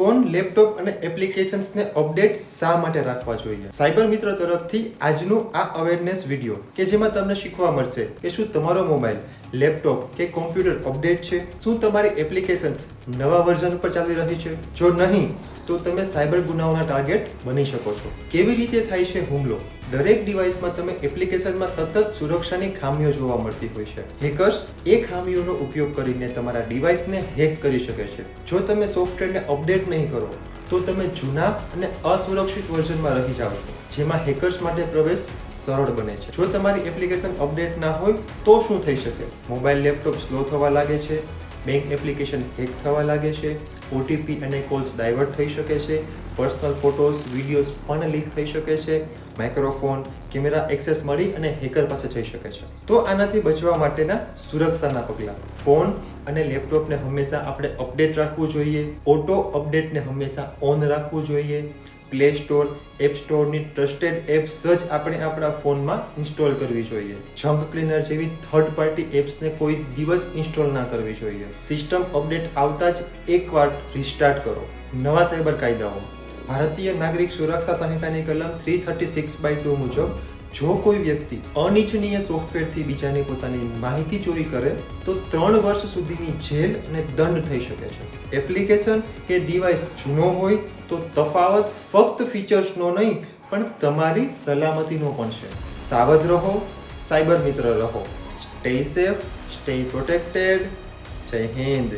Phone, laptop અને એપ્લિકેશન્સને update શા માટે રાખવા જોઈએ? સાયબર મિત્ર તરફથી આજનું આ અવેરનેસ વીડિયો કે જેમાં તમને શીખવા મળશે કે શું તમારો મોબાઈલ લેપટોપ કે કોમ્પ્યુટર અપડેટ છે? શું તમારી એપ્લિકેશન્સ નવા વર્ઝન પર ચાલી રહી છે? જો નહીં, તો તમે સાયબર ગુનાઓના ટાર્ગેટ બની શકો છો. કેવી રીતે થાય છે હુમલો? દરેક ડિવાઇસમાં તમે એપ્લિકેશનમાં સતત સુરક્ષાની ખામીઓ જોવા મળતી હોય છે. હેકર્સ એ ખામીઓનો ઉપયોગ કરીને તમારા ડિવાઇસને હેક કરી શકે છે. જો તમે સોફ્ટવેરને અપડેટ નહીં કરો, તો તમે જૂના અને અસુરક્ષિત વર્ઝનમાં રહી જાઓ છો, જેમાં હેકર્સ માટે પ્રવેશ સરળ બને છે. જો તમારી એપ્લિકેશન અપડેટ ના હોય, તો શું થઈ શકે? મોબાઈલ લેપટોપ સ્લો થવા લાગે છે બેંક એપ્લિકેશન હેક થવા લાગે છે ઓટીપી અને કોલ્સ ડાયવર્ટ થઈ શકે છે પર્સનલ ફોટોઝ વિડીયોઝ પણ લીક થઈ શકે છે માઇક્રોફોન કેમેરા એક્સેસ મળી અને હેકર પાસે જઈ શકે છે. તો આનાથી બચવા માટેના સુરક્ષાના પગલાં. ફોન અને લેપટોપને હંમેશા આપણે અપડેટ રાખવું જોઈએ ઓટો અપડેટને હંમેશા ઓન રાખવું જોઈએ પ્લે સ્ટોર એપ સ્ટોરની ટ્રસ્ટેડ એપ્સ જ આપણે આપણા ફોનમાં ઇન્સ્ટોલ કરવી જોઈએ. જંક ક્લીનર જેવી થર્ડ પાર્ટી એપ્સને કોઈ દિવસ ઇન્સ્ટોલ ના કરવી જોઈએ. સિસ્ટમ અપડેટ આવતા જ એકવાર રિસ્ટાર્ટ કરો. નવા સાયબર કાયદાઓ. ભારતીય નાગરિક સુરક્ષા સંહિતાની કલમ three thirty six by two મુજબ, જો કોઈ વ્યક્તિ અનિચ્છનીય સોફ્ટવેરથી બીજાની પોતાની માહિતી ચોરી કરે, તો ત્રણ વર્ષ સુધીની જેલ અને દંડ થઈ શકે છે. એપ્લિકેશન કે ડિવાઇસ જૂનો હોય, તો તફાવત ફક્ત ફીચર્સનો નહીં, પણ તમારી સલામતીનો પણ છે. સાવધ રહો, સાયબર મિત્ર રહો. સ્ટે સેફ સ્ટે પ્રોટેક્ટેડ જય હિન્દ.